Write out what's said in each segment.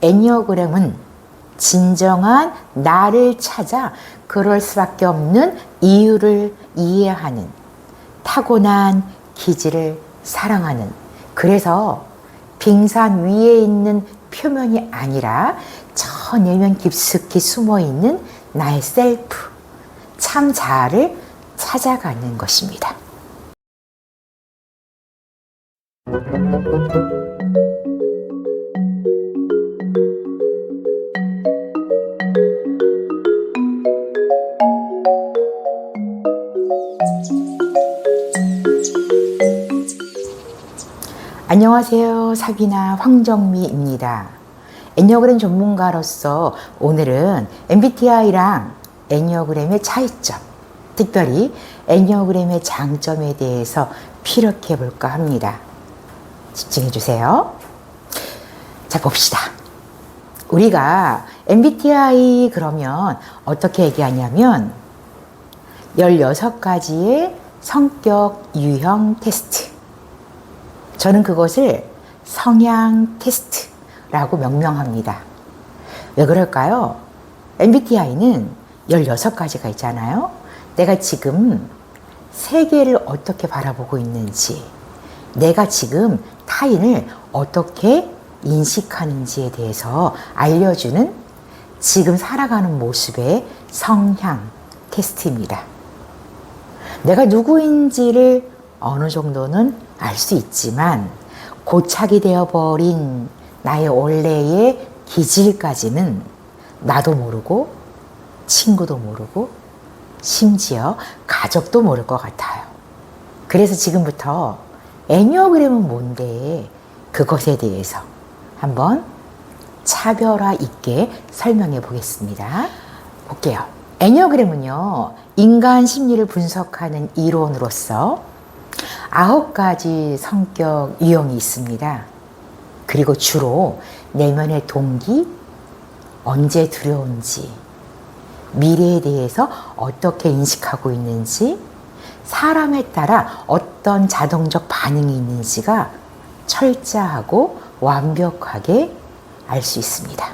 애니어그램은 진정한 나를 찾아 그럴 수밖에 없는 이유를 이해하는 타고난 기질을 사랑하는 그래서 빙산 위에 있는 표면이 아니라 저 내면 깊숙이 숨어 있는 나의 셀프 참 자아를 찾아가는 것입니다. 안녕하세요. 사비나 황정미입니다. 애니어그램 전문가로서 오늘은 MBTI랑 애니어그램의 차이점, 특별히 애니어그램의 장점에 대해서 피력해 볼까 합니다. 집중해 주세요. 자, 봅시다. 우리가 MBTI 그러면 어떻게 얘기하냐면 16가지의 성격 유형 테스트. 저는 그것을 성향 테스트라고 명명합니다. 왜 그럴까요? MBTI는 16가지가 있잖아요. 내가 지금 세계를 어떻게 바라보고 있는지, 내가 지금 타인을 어떻게 인식하는지에 대해서 알려주는 지금 살아가는 모습의 성향 테스트입니다. 내가 누구인지를 어느 정도는 알 수 있지만 고착이 되어버린 나의 원래의 기질까지는 나도 모르고 친구도 모르고 심지어 가족도 모를 것 같아요. 그래서 지금부터 애니어그램은 뭔데 그것에 대해서 한번 차별화 있게 설명해 보겠습니다. 볼게요. 애니어그램은요, 인간 심리를 분석하는 이론으로서 아홉 가지 성격 유형이 있습니다. 그리고 주로 내면의 동기, 언제 두려운지, 미래에 대해서 어떻게 인식하고 있는지, 사람에 따라 어떤 자동적 반응이 있는지가 철저하고 완벽하게 알 수 있습니다.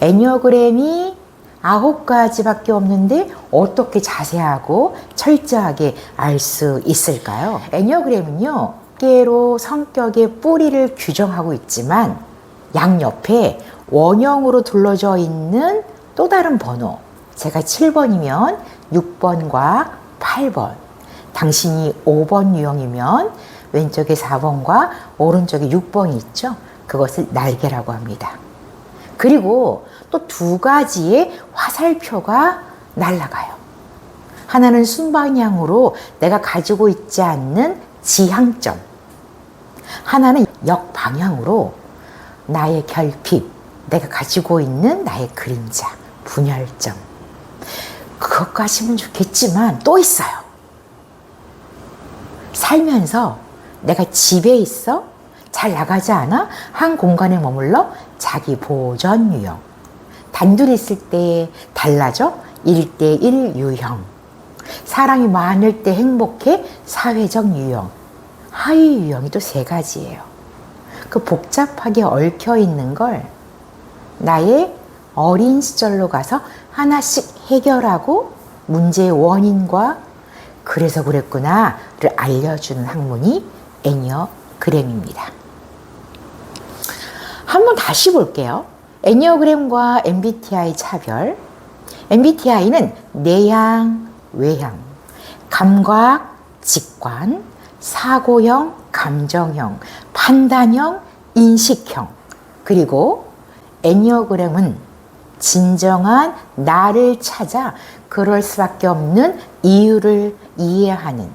애니어그램이 아홉 가지밖에 없는데 어떻게 자세하고 철저하게 알 수 있을까요? 애니어그램은요, 깨로 성격의 뿌리를 규정하고 있지만 양옆에 원형으로 둘러져 있는 또 다른 번호, 제가 7번이면 6번과 8번, 당신이 5번 유형이면 왼쪽에 4번과 오른쪽에 6번이 있죠? 그것을 날개라고 합니다. 그리고 또 두 가지의 화살표가 날아가요. 하나는 순방향으로 내가 가지고 있지 않는 지향점. 하나는 역방향으로 나의 결핍, 내가 가지고 있는 나의 그림자, 분열점. 그것까지는 좋겠지만 또 있어요. 살면서 내가 집에 있어? 잘 나가지 않아? 한 공간에 머물러 자기 보전 유형. 단둘이 있을 때 달라져? 1대1 유형. 사람이 많을 때 행복해? 사회적 유형. 하위 유형이 또 세 가지예요. 그 복잡하게 얽혀 있는 걸 나의 어린 시절로 가서 하나씩 해결하고 문제의 원인과 그래서 그랬구나를 알려주는 학문이 애니어그램입니다. 한번 다시 볼게요. 애니어그램과 MBTI 차별. MBTI는 내향, 외향, 감각, 직관, 사고형, 감정형, 판단형, 인식형. 그리고 애니어그램은 진정한 나를 찾아 그럴 수밖에 없는 이유를 이해하는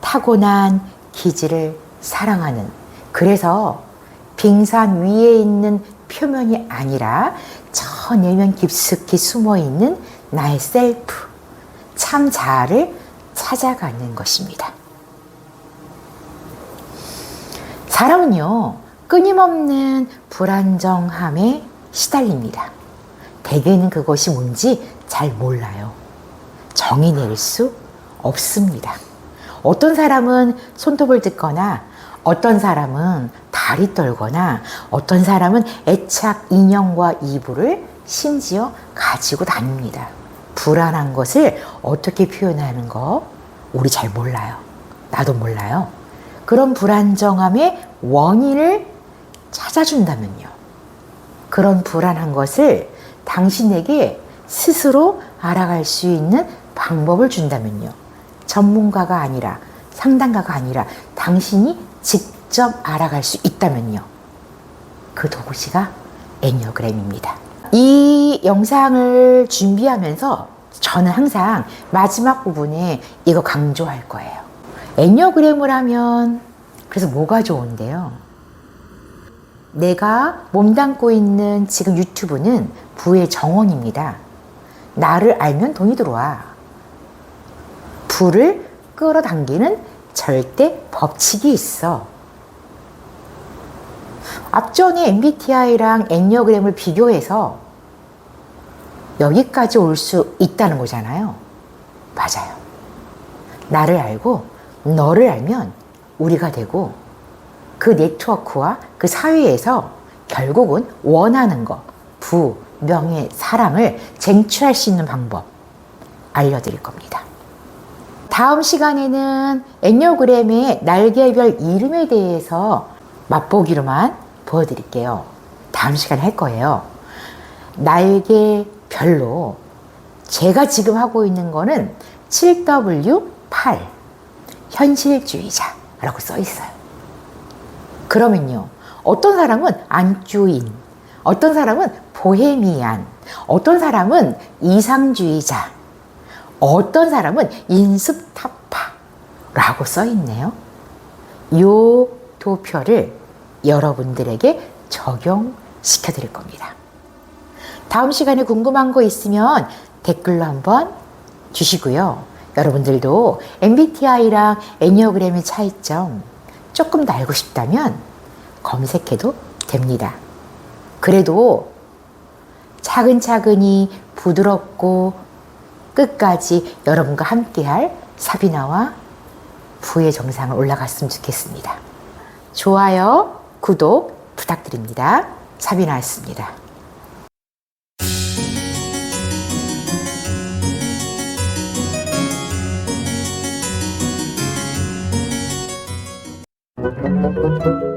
타고난 기질을 사랑하는 그래서 빙산 위에 있는 표면이 아니라 저 내면 깊숙이 숨어 있는 나의 셀프, 참 자아를 찾아가는 것입니다. 사람은요, 끊임없는 불안정함에 시달립니다. 대개는 그것이 뭔지 잘 몰라요. 정의 내릴 수 없습니다. 어떤 사람은 손톱을 뜯거나 어떤 사람은 다리 떨거나 어떤 사람은 애착 인형과 이불을 심지어 가지고 다닙니다. 불안한 것을 어떻게 표현하는 거 우리 잘 몰라요. 나도 몰라요. 그런 불안정함의 원인을 찾아준다면요. 그런 불안한 것을 당신에게 스스로 알아갈 수 있는 방법을 준다면요. 전문가가 아니라 상담가가 아니라 당신이 직접 알아갈 수 있다면요. 그 도구시가 애니어그램입니다. 이 영상을 준비하면서 저는 항상 마지막 부분에 이거 강조할 거예요. 애니어그램을 하면 그래서 뭐가 좋은데요? 내가 몸담고 있는 지금 유튜브는 부의 정원입니다. 나를 알면 돈이 들어와. 부를 끌어당기는 절대 법칙이 있어. 앞전에 MBTI랑 엔니어그램을 비교해서 여기까지 올 수 있다는 거잖아요. 맞아요. 나를 알고 너를 알면 우리가 되고 그 네트워크와 그 사회에서 결국은 원하는 것, 부, 명예, 사랑을 쟁취할 수 있는 방법 알려드릴 겁니다. 다음 시간에는 엔니어그램의 날개별 이름에 대해서 맛보기로만 보여드릴게요. 다음 시간에 할 거예요. 날개별로 제가 지금 하고 있는 거는 7W8 현실주의자라고 써 있어요. 그러면요. 어떤 사람은 안주인, 어떤 사람은 보헤미안, 어떤 사람은 이상주의자, 어떤 사람은 인습타파라고 써 있네요. 요 도표를 여러분들에게 적용시켜 드릴 겁니다. 다음 시간에 궁금한 거 있으면 댓글로 한번 주시고요. 여러분들도 MBTI랑 애니어그램의 차이점 조금 더 알고 싶다면 검색해도 됩니다. 그래도 차근차근히 부드럽고 끝까지 여러분과 함께할 사비나와 부의 정상을 올라갔으면 좋겠습니다. 좋아요, 구독 부탁드립니다. 사비나였습니다. You.